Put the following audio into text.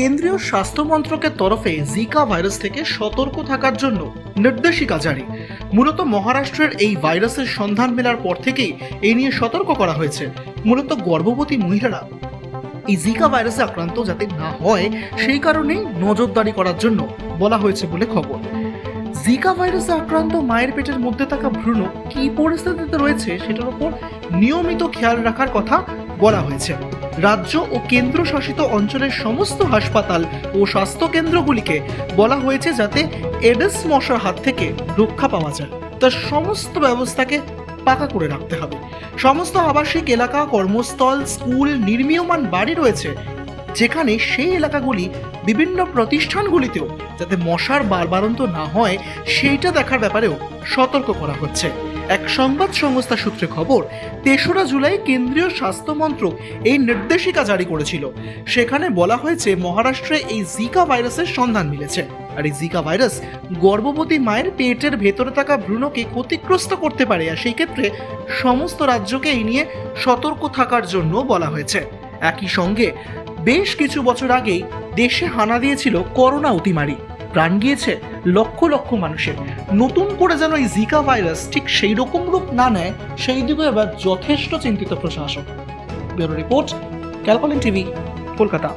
কেন্দ্রীয় স্বাস্থ্য মন্ত্রকের তরফে জিকা ভাইরাস থেকে সতর্ক থাকার জন্য নির্দেশিকা জারি। মূলত মহারাষ্ট্রের এই ভাইরাসের সন্ধান মেলার পর থেকেই এই নিয়ে সতর্ক করা হয়েছে। মূলত গর্ভবতী মহিলারা এই জিকা ভাইরাসে আক্রান্ত যাতে না হয়, সেই কারণেই নজরদারি করার জন্য বলা হয়েছে বলে খবর। জিকা ভাইরাসে আক্রান্ত মায়ের পেটের মধ্যে থাকা ভ্রূণ কি পরিস্থিতিতে রয়েছে, সেটার উপর নিয়মিত খেয়াল রাখার কথা বলা হয়েছে। রাজ্য ও কেন্দ্র শাসিত অঞ্চলের সমস্ত হাসপাতাল ও স্বাস্থ্য কেন্দ্রগুলিকে বলা হয়েছে যাতে এডেস মশার হাত থেকে রক্ষা পাওয়া যায়। তার সমস্ত ব্যবস্থাকে পাকা করে রাখতে হবে। সমস্ত আবাসিক এলাকা, কর্মস্থল, স্কুল, নির্মীয়মান বাড়ি রয়েছে, যেখানে সেই এলাকাগুলি বিভিন্ন প্রতিষ্ঠানগুলিতেও যাতে মশার বারবারন্ত না হয়, সেইটা দেখার ব্যাপারেও সতর্ক করা হচ্ছে। এক সংবাদ সংস্থা সূত্রে খবর, তেসরা জুলাই কেন্দ্রীয় স্বাস্থ্য মন্ত্রক এই নির্দেশিকা জারি করেছিল। সেখানে বলা হয়েছে, মহারাষ্ট্রে এই জিকা ভাইরাসের সন্ধান মিলেছে। আর এই জিকা ভাইরাস গর্ভবতী মায়ের পেটের ভেতরে থাকা ভ্রূণকে ক্ষতিগ্রস্ত করতে পারে আর সেই ক্ষেত্রে সমস্ত রাজ্যকে এই নিয়ে সতর্ক থাকার জন্য বলা হয়েছে। একই সঙ্গে, বেশ কিছু বছর আগেই দেশে হানা দিয়েছিল করোনা অতিমারি। প্রাণ গিয়েছে লক্ষ লক্ষ মানুষের। নতুন করে যেন এই জিকা ভাইরাস ঠিক সেই রকম রূপ না নেয়, সেই দিকে এবার যথেষ্ট চিন্তিত প্রশাসক। ব্যুরো রিপোর্ট, ক্যালকলিন টিভি, কলকাতা।